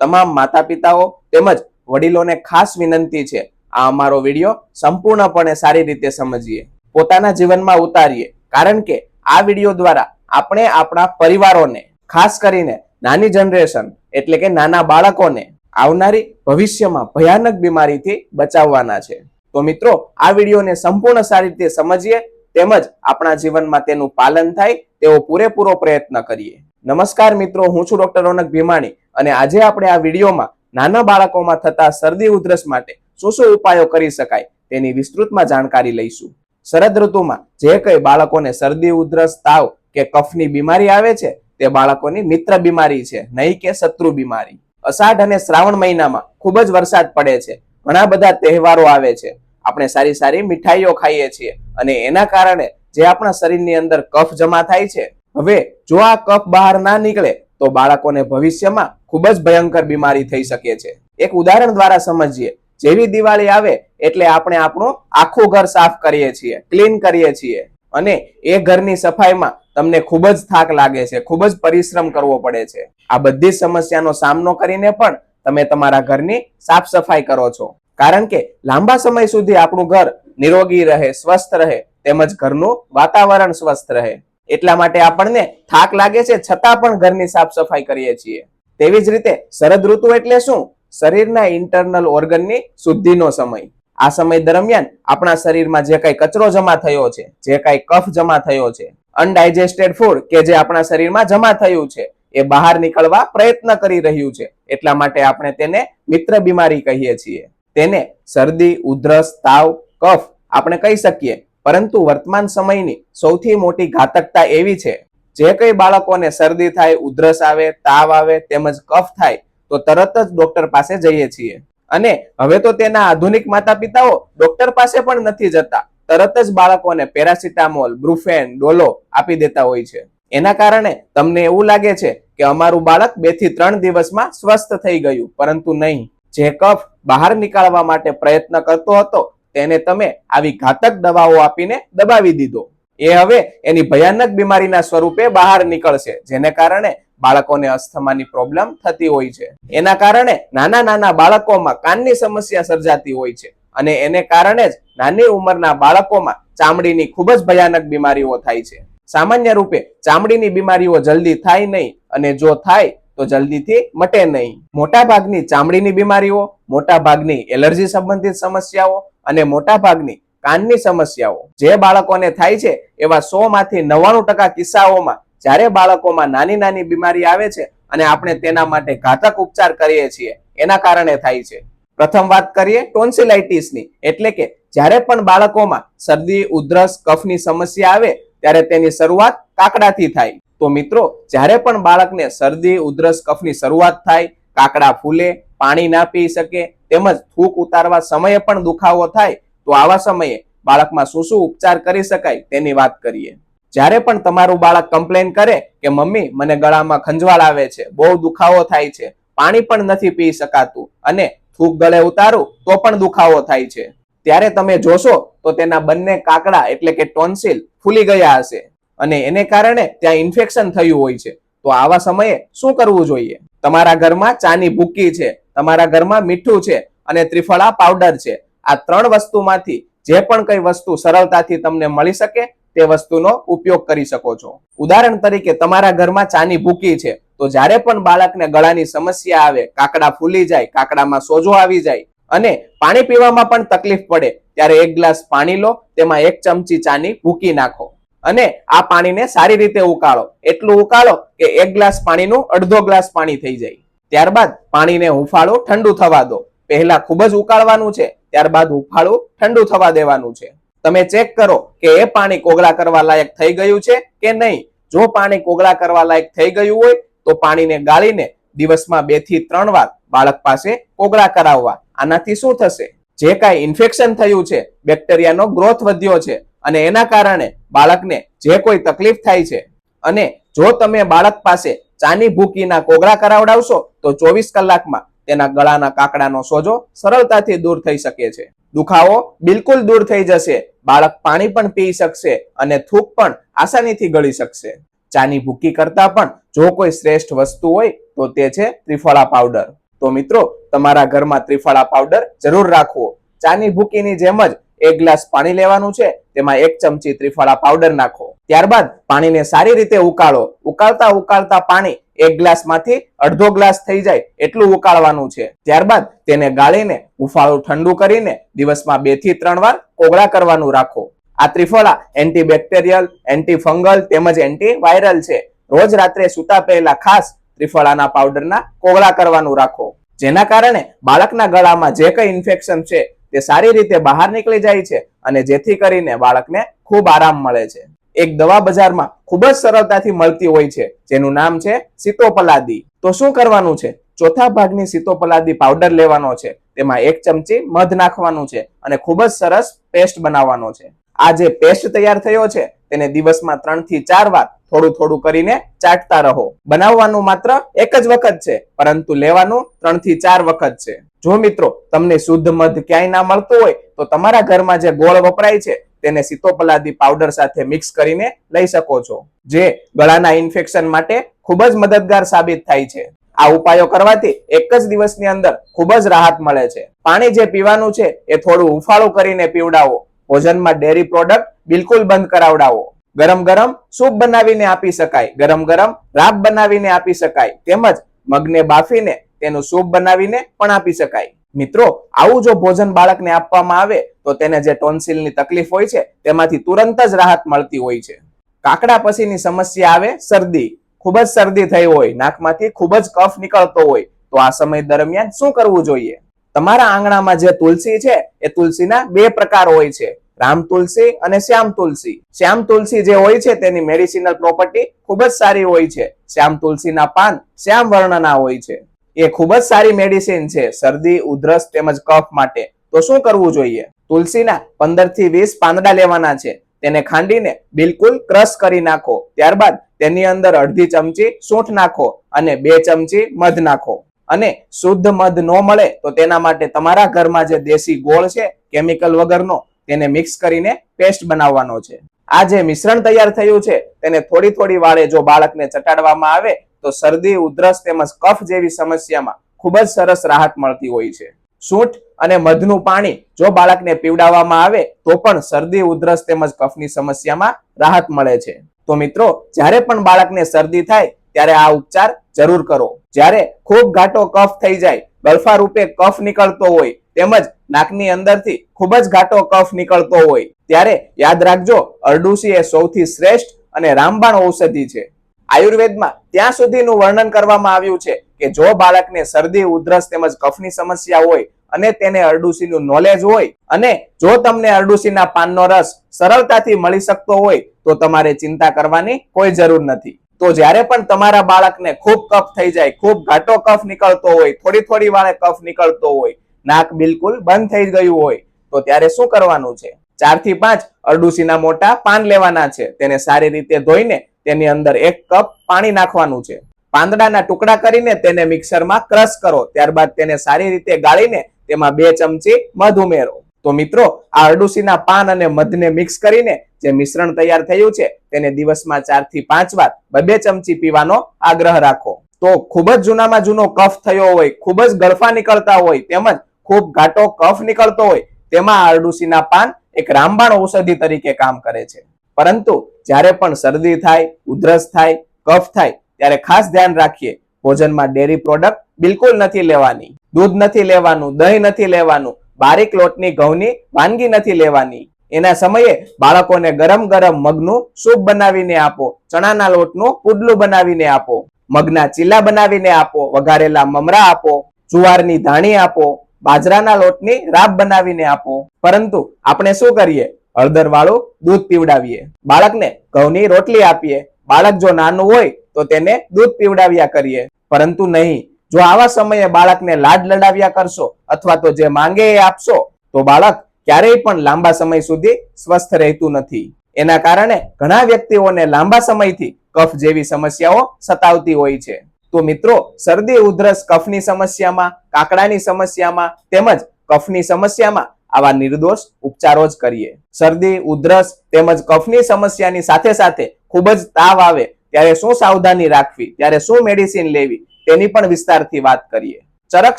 તમામ માતા પિતાઓ તેમજ વડીલોને ખાસ વિનંતી છે આ અમારો વીડિયો સંપૂર્ણપણે સારી રીતે સમજીએ. પોતાના જીવનમાં ઉતારીએ, કારણ કે આ વીડિયો દ્વારા આપણે આપણા પરિવારોને, ખાસ કરીને નાની જનરેશન એટલે કે નાના બાળકોને આવનારી ભવિષ્યમાં ભયાનક બીમારીથી બચાવવાના છે. તો મિત્રો, આ વિડીયોને સંપૂર્ણ સારી રીતે સમજીએ, તેમજ આપણા જીવનમાં તેનું પાલન થાય તેવો પૂરેપૂરો પ્રયત્ન કરીએ. નમસ્કાર મિત્રો, હું છું ડોક્ટર રોનક ભીમાણી. અને આજે આપણે આ વિડીયોમાં નાના બાળકોમાં થતા શરદી ઉધરસ માટે શું શું ઉપાયો કરી શકાય તેની વિસ્તૃતમાં જાણકારી લઈશું. શરદ ઋતુમાં જે કઈ બાળકોને શરદી ઉધરસ, તાવ કે કફની બીમારી આવે છે, તે બાળકોની મિત્ર બીમારી છે, નહીં કે શત્રુ બીમારી. અષાઢ અને શ્રાવણ મહિનામાં ખૂબ જ વરસાદ પડે છે, ઘણા બધા તહેવારો આવે છે. આપણે સારી સારી મીઠાઈઓ ખાઈએ છીએ અને એના કારણે જે આપણા શરીરની અંદર કફ જમા થાય છે, હવે જો આ કફ બહાર ના નીકળે તો બાળકોને ભવિષ્યમાં ખૂબ જ ભયંકર બીમારી થઈ શકે છે. એક ઉદાહરણ દ્વારા સમજીએ. જેવી દિવાળી આવે એટલે આપણે આપણું આખું ઘર સાફ કરીએ છીએ, ક્લીન કરીએ છીએ. અને એ ઘરની સફાઈમાં તમને ખૂબ જ થાક લાગે છે, ખૂબ જ પરિશ્રમ કરવો પડે છે. આ બધી સમસ્યાનો સામનો કરીને પણ તમે તમારા ઘરની સાફ સફાઈ કરો છો. કારણ કે લાંબા સમય સુધી આપણું ઘર નિરોગી રહે, સ્વસ્થ રહે, તેમજ ઘરનું વાતાવરણ સ્વસ્થ રહે. એટલા માટે આપણને થાક લાગે છે, છતાં પણ ઘરની સાફ સફાઈ કરીએ છીએ. તેવી જ રીતે શરદ ઋતુ એટલે શું? શરીરના ઇન્ટરનલ ઓર્ગનની શુદ્ધિનો સમય. આ સમય દરમિયાન આપણા શરીરમાં જે કાંઈ કચરો જમા થયો છે, જે કાંઈ કફ જમા થયો છે અનડાયજેસ્ટેડ ફૂડ કે જે આપણા શરીરમાં જમા થયું છે, એ બહાર નીકળવા પ્રયત્ન કરી રહ્યું છે. એટલા માટે આપણે તેને મિત્ર બીમારી કહીએ છીએ. તેને શરદી, ઉધરસ, તાવ, કફ આપણે કહી શકીએ. પરંતુ વર્તમાન સમયની સૌથી મોટી ઘાતકતા એવી છે, જે કઈ બાળકોને શરદી થાય, ઉધરસ આવે, તાવ આવે, તેમજ કફ થાય, તો તરત જ ડોક્ટર પાસે જઈએ છીએ. અને હવે તો તેના આધુનિક માતા પિતાઓ ડોક્ટર પાસે પણ નથી જતા. તરત જ બાળકોને પેરાસિટામોલ, બ્રુફેન, ડોલો આપી દેતા હોય છે. એના કારણે તમને એવું લાગે છે કે અમારું બાળક બેથી ત્રણ દિવસમાં સ્વસ્થ થઈ ગયું, પરંતુ નહીં. જે કફ બહાર નીકાળવા માટે પ્રયત્ન કરતો હતો તેને તમે આવી ઘાતક દવાઓ આપીને દબાવી દીધો. એ હવે એની ભયાનક બીમારીના સ્વરૂપે બહાર નીકળશે, જેને કારણે બાળકોને અસ્થમાની પ્રોબ્લેમ થતી હોય છે. એના કારણે નાના નાના બાળકોમાં કાનની સમસ્યા સર્જાતી હોય છે અને એને કારણે જ નાની ઉંમરના બાળકોમાં ચામડીની ખૂબ જ ભયાનક બીમારીઓ થાય છે. સામાન્ય રૂપે ચામડીની બીમારીઓ જલ્દી થાય નહીં અને જો થાય તો જલ્દીથી મટે નહીં. મોટા ભાગની ચામડીની બીમારીઓ મોટા ભાગની એલર્જી સંબંધિત સમસ્યાઓ અને મોટા ભાગની કાનની સમસ્યાઓ. જે બાળકોને થાય છે એવા સો માંથી નવ્વાણું ટકા કિસ્સાઓમાં જ્યારે બાળકોમાં નાની નાની બીમારી આવે છે અને આપણે તેના માટે ઘાતક ઉપચાર કરીએ છીએ, એના કારણે થાય છે. પ્રથમ વાત કરીએ ટોન્સિલાઇટિસની. એટલે કે જ્યારે પણ બાળકોમાં શરદી, ઉધરસ, કફની સમસ્યા આવે, ત્યારે તેની શરૂઆત કાકડાથી થાય. તો મિત્રો, જ્યારે પણ બાળકને શરદી, ઉધરસ, કફની શરૂઆત થાય, કાકડા ફૂલે, પાણી ના પી શકે, તેમજ થૂક ઉતારવા સમયે પણ દુખાવો થાય, તો આવા સમયે બાળકમાં શું શું ઉપચાર કરી શકાય તેની વાત કરીએ. જ્યારે પણ તમારું બાળક કમ્પ્લેન કરે કે, મમ્મી, મને ગળામાં ખંજવાળ આવે છે, બહુ દુખાવો થાય છે, પાણી પણ નથી પી શકાતું, અને થૂક ગળે ઉતારું, તો પણ દુખાવો થાય છે. ત્યારે તમે જોશો તો તેના બંને કાકડા એટલે કે ટોન્સિલ ફૂલી ગયા હશે. અને એને કારણે ત્યાં ઇન્ફેક્શન થયું હોય છે. તો આવા સમયે શું કરવું જોઈએ? તમારા ઘરમાં ચાની ભૂકી છે, તમારા ઘરમાં મીઠું છે અને ત્રિફળા પાવડર છે. આ ત્રણ વસ્તુમાંથી જે પણ કઈ વસ્તુ સરળતાથી તમને મળી શકે તે વસ્તુનો ઉપયોગ કરી શકો છો. ઉદાહરણ તરીકે તમારા ઘરમાં ચાની ભૂકી છે, તો જ્યારે પણ બાળકને ગળાની સમસ્યા આવે, કાકડા ફૂલી જાય, કાકડામાં સોજો આવી જાય અને પાણી પીવામાં પણ તકલીફ પડે, ત્યારે એક ગ્લાસ પાણી લો, તેમાં એક ચમચી ચાની ભૂકી નાખો. અને આ પાણીને સારી રીતે ઉકાળો. એટલું ઉકાળો કે એક ગ્લાસ પાણીનું અડધો ગ્લાસ પાણી થઈ જાય. ત્યારબાદ પાણીને હુંફાળો ઠંડુ થવા દો. પહેલા ખૂબ જ ઉકાળવાનું છે, ત્યારબાદ હુંફાળું ઠંડુ થવા દેવાનું છે. તમે ચેક કરો કે એ પાણી કોગળા કરવા લાયક થઈ ગયું છે કે નહીં. જો પાણી કોગળા કરવા લાયક થઈ ગયું હોય, તો પાણીને ગાળીને દિવસમાં બેથી ત્રણ વાર બાળક પાસે કોગળા કરાવવા. આનાથી શું થશે? જે કાંઈ ઇન્ફેક્શન થયું છે, બેક્ટેરિયાનો ગ્રોથ વધ્યો છે અને એના કારણે બાળકને જે કોઈ તકલીફ થાય છે અને જો તમે બાળક પાસે ચાની ભૂકીના કોગળા કરાવડાવશો, તો ચોવીસ કલાકમાં તેના ગળાના કાકડાનો સોજો સરળતાથી દૂર થઈ શકે છે. દુખાવો બિલકુલ દૂર થઈ જશે. બાળક પાણી પણ પી શકશે અને થૂક પણ આસાનીથી ગળી શકશે. ચાની ભૂકી કરતા પણ જો કોઈ શ્રેષ્ઠ વસ્તુ હોય, તો તે છે ત્રિફળા પાવડર. તો મિત્રો, તમારા ઘરમાં ત્રિફળા પાવડર જરૂર રાખવો. ચાની ભૂકીની જેમ જ એક ગ્લાસ પાણી લેવાનું છે, તેમાં એક ચમચી ત્રિફળા પાવડર નાખો. ત્યારબાદ પાણીને સારી રીતે ઉકાળો. ઉકાળતા ઉકાળતા પાણી એક ગ્લાસમાંથી અડધો ગ્લાસ થઈ જાય એટલું ઉકાળવાનું છે. ત્યારબાદ તેને ગાળીને ઉફાળું ઠંડુ કરીને દિવસમાં બેથી ત્રણ વાર કોગળા કરવાનું રાખો. આ ત્રિફળા એન્ટીબેક્ટેરિયલ એન્ટીફંગલ તેમજ એન્ટીવાયરલ છે. રોજ રાત્રે સૂતા પહેલા ખાસ ત્રિફળાના પાવડરના કોગળા કરવાનું રાખો. જેના કારણે બાળકના ગળામાં જે કંઈ ઇન્ફેક્શન છે તે સારી રીતે બહાર નીકળી જાય છે અને જેથી કરીને બાળકને ખૂબ આરામ મળે છે. એક દવા બજારમાં ખૂબ જ સરળતાથી મળતી હોય છે, જેનું નામ છે સીતોપલાદી. તો શું કરવાનું છે? ચોથા ભાગની સીતોપલાદી પાવડર લેવાનો છે. તેમાં એક ચમચી મધ નાખવાનું છે અને ખૂબ જ સરસ પેસ્ટ બનાવવાનો છે. આ જે પેસ્ટ તૈયાર થયો છે, તેને દિવસમાં ત્રણથી ચાર વાર થોડું થોડું કરીને ચાટતા રહો. બનાવવાનું માત્ર એક જ વખત છે, પરંતુ લેવાનું ત્રણથી ચાર વખત છે. જો મિત્રો, તમને શુદ્ધ મધ ક્યાંય ના મળતું હોય, તો તમારા ઘરમાં જે ગોળ વપરાય છે, તેને સીતોપલાદી પાવડર સાથે મિક્સ કરીને લઈ શકો છો, જે ગળાના ઇન્ફેક્શન માટે ખૂબ જ મદદગાર સાબિત થાય છે. આ ઉપાયો કરવાથી એક જ દિવસની અંદર ખૂબ જ રાહત મળે છે. પાણી જે પીવાનું છે, એ થોડું ઉફાળું કરીને પીવડાવો. ભોજનમાં ડેરી પ્રોડક્ટ બિલકુલ બંધ કરાવડાવો. ગરમ ગરમ સૂપ બનાવીને આપી શકાય. ગરમ ગરમ રાબ બનાવીને આપી શકાય. તેમજ મગને બાફીને તેનું સૂપ બનાવીને પણ આપી શકાય. મિત્રો, આવું જો ભોજન બાળકને આપવામાં આવે, તો તેને જે ટોન્સિલની તકલીફ હોય છે, તેમાંથી તુરંત જ રાહત મળતી હોય છે. કાકડા પછીની સમસ્યા આવે શરદી. ખૂબ જ શરદી થઈ હોય, નાકમાંથી ખૂબ જ કફ નીકળતો હોય, તો આ સમય દરમિયાન શું કરવું જોઈએ? તમારા આંગણામાં જે તુલસી છે, એ તુલસીના બે પ્રકાર હોય છે. રામ તુલસી અને શ્યામ તુલસી. શ્યામ તુલસી જે હોય છે તેની મેડિસિનલ પ્રોપર્ટી ખૂબ જ સારી હોય છે. શ્યામ તુલસીના પાન શ્યામ વર્ણના હોય છે. એ ખૂબ જ સારી મેડિસિન છે. શરદી, ઉધરસ તેમજ કફ માટે. તો શું કરવું જોઈએ? તુલસીના પંદરથી વીસ પાંદડા લેવાના છે. તેને ખાંડીને બિલકુલ ક્રશ કરી નાખો. ત્યારબાદ તેની અંદર અડધી ચમચી સૂંઠ નાખો અને બે ચમચી મધ નાખો. અને શુદ્ધ મધ ન મળે તો તેના માટે તમારા ઘરમાં જે દેશી ગોળ છે કેમિકલ વગરનો તેને મિક્સ કરીને પેસ્ટ બનાવવાનો છે. આ જે મિશ્રણ તૈયાર થયું છે, તેને થોડી થોડી વાળે જો બાળકને ચટાડવામાં આવે, તો શરદી, ઉધરસ તેમજ કફ જેવી સમસ્યામાં ખૂબ જ સરસ રાહત મળતી હોય છે. સૂંઠ અને મધનું પાણી જો બાળકને પીવડાવવામાં આવે, તો પણ શરદી, ઉધરસ તેમજ કફની સમસ્યામાં રાહત મળે છે. તો મિત્રો, જ્યારે પણ બાળકને શરદી થાય, ત્યારે આ ઉપચાર જરૂર કરો. જ્યારે ખૂબ ઘાટો કફ થઈ જાય, ગલ્ફા રૂપે કફ નીકળતો હોય, તેમજ નાકની અંદરથી ખૂબ જ ઘાટો કફ નીકળતો હોય. ત્યારે યાદ રાખજો, અરડુસી એ સૌથી શ્રેષ્ઠ અને રામબાણ ઔષધિ છે. આયુર્વેદમાં ત્યાં સુધીનું વર્ણન કરવામાં આવ્યું છે કે જો બાળકને શરદી, ઉધરસ તેમજ કફની સમસ્યા હોય અને તેને અરડુસીનું નોલેજ હોય અને જો તમને અરડુસીના પાનનો રસ સરળતાથી મળી શકતો હોય, તો તમારે ચિંતા કરવાની કોઈ જરૂર નથી. તો જ્યારે પણ તમારા બાળકને ખૂબ કફ થઈ જાય, ખૂબ ઘાટો કફ નીકળતો હોય થોડી થોડી વારે કફ નીકળતો હોય નાક બિલકુલ બંધ થઈ ગયું હોય. તો ત્યારે શું કરવાનું છે? ચારથી પાંચ અરડુસીના મોટા પાન લેવાના છે. તેને સારી રીતે ધોઈને તેની અંદર એક કપ પાણી નાખવાનું છે. પાંદડાના ટુકડા કરીને તેને મિક્સરમાં ક્રશ કરો. ત્યારબાદ તેને સારી રીતે ગાળીને તેમાં બે ચમચી મધ ઉમેરો. તો મિત્રો, આ અરડુસીના પાન અને મધને મિક્સ કરીને જે મિશ્રણ તૈયાર થયું છે, તેને દિવસમાં ચારથી પાંચ વાર બે ચમચી પીવાનો આગ્રહ રાખો. તો ખૂબ જ જૂનામાં જૂનો કફ થયો હોય, ખૂબ જ ગળફા નીકળતા હોય, તેમજ ખૂબ ઘાટો કફ નીકળતો હોય, તેમાં આરડુસીના પાન એક રામબાણ ઔષધિ તરીકે કામ કરે છે. પરંતુ જ્યારે પણ શરદી થાય, ઉધરસ થાય, કફ થાય, ત્યારે ખાસ ધ્યાન રાખીએ, ભોજનમાં ડેરી પ્રોડક્ટ બિલકુલ નથી લેવાની, દૂધ નથી લેવાનું, દહીં નથી લેવાનું, બારીક લોટની ઘઉંની વાનગી નથી લેવાની. એના સમયે બાળકોને ગરમ ગરમ મગનું સૂપ બનાવીને આપો, ચણાના લોટનું પુડલું બનાવીને આપો. મગના ચીલા બનાવીને આપો, વઘારેલા મમરા આપો, જુવારની ધાણી આપો, બાજરાના લોટની રાબ બનાવીને આપો. પરંતુ આપણે શું કરીએ? હળદર વાળું દૂધ પીવડાવીએ. બાળકને ઘઉંની રોટલી આપીએ. બાળક જો નાનું હોય તો તેને દૂધ પીવડાવ્યા કરીએ. પરંતુ નહીં, જો આવા સમયે બાળકને લાડ લડાવ્યા કરશો અથવા તો જે માંગે એ આપશો, તો બાળક ક્યારેય પણ લાંબા સમય સુધી સ્વસ્થ રહેતું નથી. એના કારણે ઘણા વ્યક્તિઓને લાંબા સમયથી કફ જેવી સમસ્યાઓ સતાવતી હોય છે. તો મિત્રો, શરદી, ઉધરસ, કફની સમસ્યામાં, કાકડાની સમસ્યામાં તેમજ કફની સમસ્યામાં આવા નિર્દોષ ઉપચારો જ કરીએ. શરદી, ઉધરસ તેમજ કફની સમસ્યાની સાથે સાથે ખૂબ જ તાવ આવે ત્યારે શું સાવધાની રાખવી, ત્યારે શું મેડિસિન લેવી, તેની પણ વિસ્તારથી વાત કરીએ. ચરક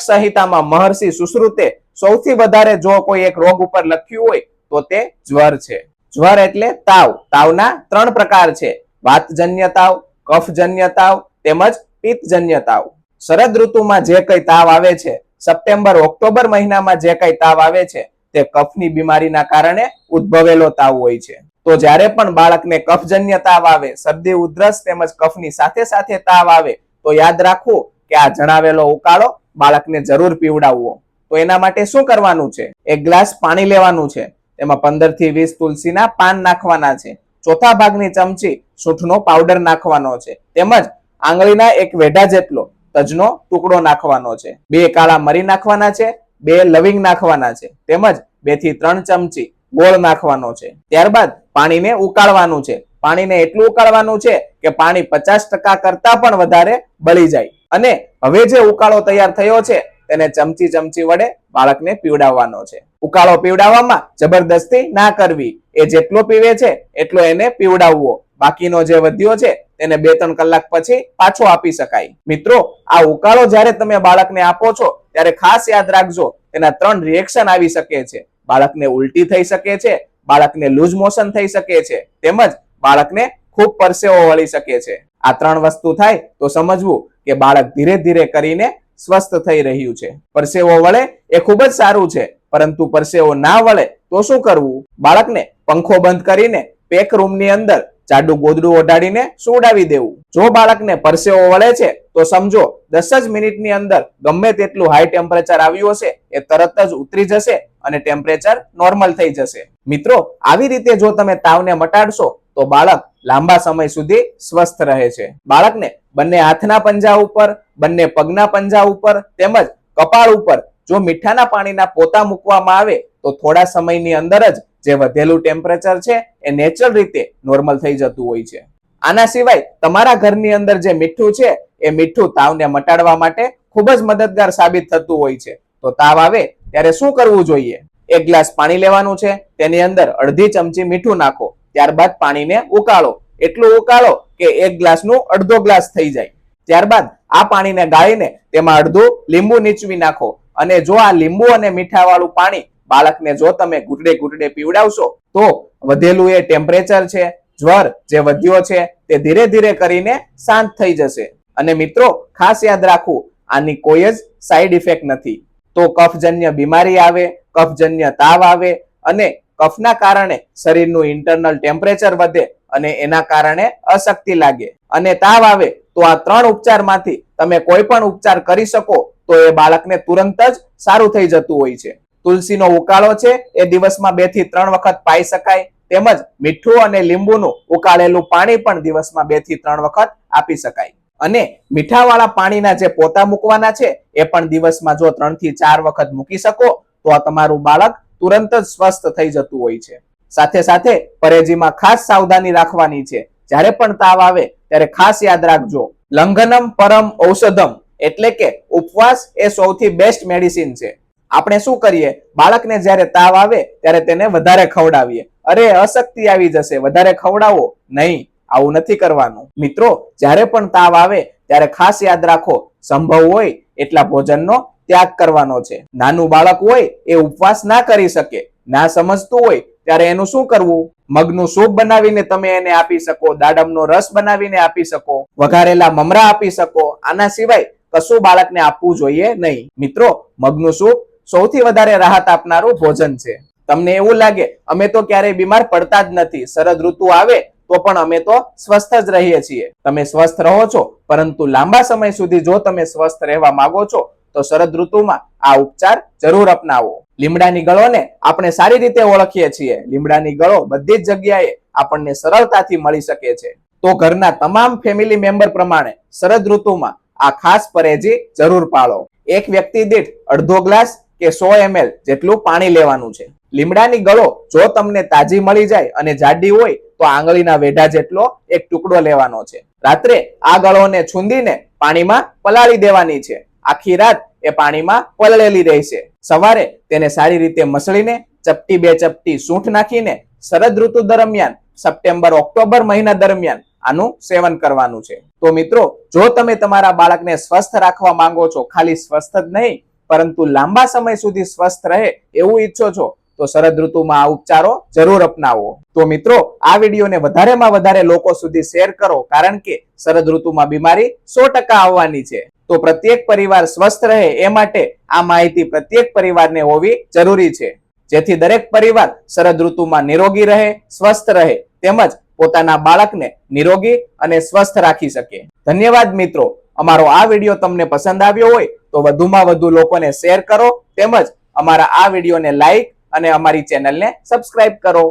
સંહિતામાં મહર્ષિ સુશ્રુતે સૌથી વધારે જો કોઈ એક રોગ ઉપર લખ્યું હોય તો તે જ્વર છે. જ્વર એટલે તાવ. તાવના ત્રણ પ્રકાર છે. વાતજન્ય તાવ, કફજન્ય તાવ, તેમજ પિત્તજન્ય તાવ. શરદ ઋતુમાં જે કઈ તાવ આવે છે, સપ્ટેમ્બર, ઓક્ટોબર મહિનામાં જે કઈ તાવ આવે છે, તે કફની બીમારીના કારણે ઉદ્ભવેલો તાવ હોય છે. તો જ્યારે પણ બાળકને કફજન્ય તાવ આવે, શરદી, ઉધરસ તેમજ કફની સાથે સાથે તાવ આવે, તો યાદ રાખવું કે આ જણાવેલો ઉકાળો બાળકને જરૂર પીવડાવવો. તો એના માટે શું કરવાનું છે? એક ગ્લાસ પાણી લેવાનું છે. તેમાં પંદરથી વીસ તુલસીના પાન નાખવાના છે. ચોથા ભાગની ચમચી સૂંઠનો પાવડર નાખવાનો છે. તેમજ આંગળીના એક વેઢા જેટલો તજનો ટુકડો નાખવાનો છે. બે કાળા મરી નાખવાના છે, બે લવિંગ નાખવાના છે. તેમજ બેથી ત્રણ ચમચી ગોળ નાખવાનો છે. ત્યારબાદ પાણીને ઉકાળવાનું છે. પાણીને એટલું ઉકાળવાનું છે કે પાણી પચાસ ટકા કરતા પણ વધારે બળી જાય. અને હવે જે ઉકાળો તૈયાર થયો છે તેને ચમચી ચમચી વડે બાળકને પીવડાવવાનો છે. ઉકાળો પીવડાવવામાં જબરદસ્તી ના કરવી. એ જેટલો પીવે છે, એટલો એને પીવડાવવો. બાકીનો જે વધ્યો છે, તેને બે ત્રણ કલાક પછી પાછો આપી શકાય. મિત્રો, આ ઉકાળો જ્યારે તમે બાળકને આપો છો, ત્યારે ખાસ યાદ રાખજો, તેના ત્રણ રિએક્શન આવી શકે છે. બાળકને ઉલટી થઈ શકે છે, બાળકને લૂઝ મોશન થઈ શકે છે, તેમજ બાળકને ખૂબ પરસેવો વળી શકે છે. આ ત્રણ વસ્તુ થાય તો સમજવું કે બાળક ધીરે ધીરે કરીને સ્વસ્થ થઈ રહ્યું છે. પરસેવો વળે એ ખૂબ જ સારું છે, પરંતુ પરસેવો ના વળે તો શું કરવું? બાળકને પંખો બંધ કરીને પેક રૂમની અંદર જાડું ગોદડું ઓઢાડીને સુવડાવી દેવું. જો બાળકને પરસેવો વળે છે, તો સમજો દસ જ મિનિટની અંદર ગમે તેટલું હાઈ ટેમ્પરેચર આવ્યું હશે, એ તરત જ ઉતરી જશે અને ટેમ્પરેચર નોર્મલ થઈ જશે. મિત્રો, આવી રીતે જો તમે તાવને મટાડશો, તો બાળક લાંબા સમય સુધી સ્વસ્થ રહે છે. બાળકને બંને હાથના પંજા ઉપર, બંને પગના પંજા ઉપર, તેમજ કપાળ ઉપર જો મીઠાના પાણીના પોતા મૂકવામાં આવે, તો થોડા સમયની અંદર જ જે વધેલું ટેમ્પરેચર છે, એ નેચરલ રીતે નોર્મલ થઈ જતું હોય છે. આના સિવાય તમારા ઘરની અંદર જે મીઠું છે, એ મીઠું તાવને મટાડવા માટે ખૂબ જ મદદગાર સાબિત થતું હોય છે. તો તાવ આવે, ત્યારે શું કરવું જોઈએ? એક ગ્લાસ પાણી લેવાનું છે, તેની અંદર અડધી ચમચી મીઠું નાખો, ત્યારબાદ પાણીને ઉકાળો. એટલું ઉકાળો કે એક ગ્લાસનું અડધો ગ્લાસ થઈ જાય. ત્યારબાદ આ પાણીને ગાળીને તેમાં અડધું લીંબુ નીચવી નાખો. અને જો આ લીંબુ અને મીઠા વાળું પાણી બાળકને જો તમે ઘૂંટડે ઘૂંટડે પીવડાવશો, તો વધેલું એ ટેમ્પરેચર છે, જ્વર જે વધ્યો છે, તે ધીરે ધીરે કરીને શાંત થઈ જશે. અને મિત્રો, ખાસ યાદ રાખવું, આની કોઈ જ સાઈડ ઇફેક્ટ નથી. તો કફજન્ય બીમારી આવે, કફજન્ય તાવ આવે અને કફના કારણે શરીરનું ઇન્ટરનલ ટેમ્પરેચર વધે અને એના કારણે અશક્તિ લાગે. અને તાવ આવે તો આ ત્રણ ઉપચારમાંથી તમે કોઈ પણ ઉપચાર કરી શકો તો એ બાળકને તુરંત જ સારું થઈ જતું હોય છે. તુલસીનો ઉકાળો છે એ દિવસમાં બેથી ત્રણ વખત પાઈ શકાય. તેમજ મીઠું અને લીંબુનું ઉકાળેલું પાણી પણ દિવસમાં બેથી ત્રણ વખત આપી શકાય. અને મીઠાવાળા પાણીના જે પોતા મૂકવાના છે, એ પણ દિવસમાં જો ત્રણથી ચાર વખત મૂકી શકો, તો આ તમારું બાળક તુરંત જ સ્વસ્થ થઈ જતું હોય છે. સાથે સાથે પરેજીમાં ખાસ સાવધાની રાખવાની છે. જ્યારે પણ તાવ આવે, ત્યારે ખાસ યાદ રાખજો. લંઘનમ પરમ ઔષધમ એટલે કે ઉપવાસ એ સૌથી બેસ્ટ મેડિસિન છે. આપણે શું કરીએ? બાળકને જ્યારે તાવ આવે, ત્યારે તેને વધારે ખવડાવીએ. અરે, અશક્તિ આવી જશે. વધારે ખવડાવો નહીં. આવું નથી કરવાનું. મિત્રો, જ્યારે પણ તાવ આવે, ત્યારે ખાસ યાદ રાખો, સંભવ હોય એટલા ભોજનનો ત્યાગ કરવાનો છે. નાનું બાળક હોય એ ઉપવાસ ના કરી શકે. ના સમજતું હોય, ત્યારે એનું શું કરવું? મગનું સૂપ બનાવીને તમે એને આપી શકો, દાડમનો રસ બનાવીને આપી શકો, વઘારેલા મમરા આપી શકો. આના સિવાય કશું બાળકને આપવું જોઈએ નહીં. મિત્રો, મગનું સૂપ સૌથી વધારે રાહત આપનારું ભોજન છે. તમને એવું લાગે, અમે તો ક્યારેય બીમાર પડતા જ નથી. શરદ ઋતુ આવે તો પણ અમે તો સ્વસ્થ જ રહીએ છીએ. તમે સ્વસ્થ રહો છો, પરંતુ લાંબા સમય સુધી જો તમે સ્વસ્થ રહેવા માંગો છો, તો શરદ ઋતુમાં આ ઉપચાર જરૂર અપનાવો. લીમડાની ગળોને આપણે સારી રીતે ઓળખીએ છીએ. લીમડાની ગળો બધી જ જગ્યાએ આપણને સરળતાથી મળી શકે છે. તો ઘરના તમામ ફેમિલી મેમ્બર પ્રમાણે શરદ ઋતુમાં આ ખાસ પરેજી જરૂર પાળો. એક વ્યક્તિ દીઠ અડધો ગ્લાસ કે સો એમએલ જેટલું પાણી લેવાનું છે. લીમડાની ગળો જો તમને તાજી મળી જાય અને જાડી હોય, તો આંગળીના વેઢા જેટલો એક ટુકડો લેવાનો છે. રાત્રે આ ગળોને છૂંદીને પાણીમાં પલાળી દેવાની છે. આખી રાત એ પાણીમાં પલળેલી રહેશે. સવારે તેને સારી રીતે મસળીને ચપટી બે ચપટી સૂંઠ નાખીને શરદ ઋતુ દરમિયાન, સપ્ટેમ્બર, ઓક્ટોબર મહિના દરમિયાન આનું સેવન કરવાનું છે. તો મિત્રો, જો તમે તમારા બાળકને સ્વસ્થ રાખવા માંગો છો, ખાલી સ્વસ્થ જ નહીં પરંતુ લાંબા સમય સુધી સ્વસ્થ રહે એવું ઈચ્છો છો, તો શરદ ઋતુમાં આ ઉપચારો જરૂર અપનાવો. તો મિત્રો, આ વિડીયોને વધારેમાં વધારે લોકો સુધી શેર કરો, કારણ કે શરદ ઋતુમાં બીમારી સો ટકા આવવાની છે. તો પ્રત્યેક પરિવાર સ્વસ્થ રહે એ માટે આ માહિતી પ્રત્યેક પરિવારને હોવી જરૂરી છે. જેથી દરેક પરિવાર શરદ ઋતુમાં નિરોગી રહે, સ્વસ્થ રહે, તેમજ પોતાના બાળકને નિરોગી અને સ્વસ્થ રાખી શકે. ધન્યવાદ મિત્રો. અમારો આ વીડિયો તમને પસંદ આવ્યો હોય તો વધુમાં વધુ લોકોને શેર કરો. તેમજ અમારા આ વિડીયોને લાઈક અને અમારી ચેનલને સબસ્ક્રાઇબ કરો.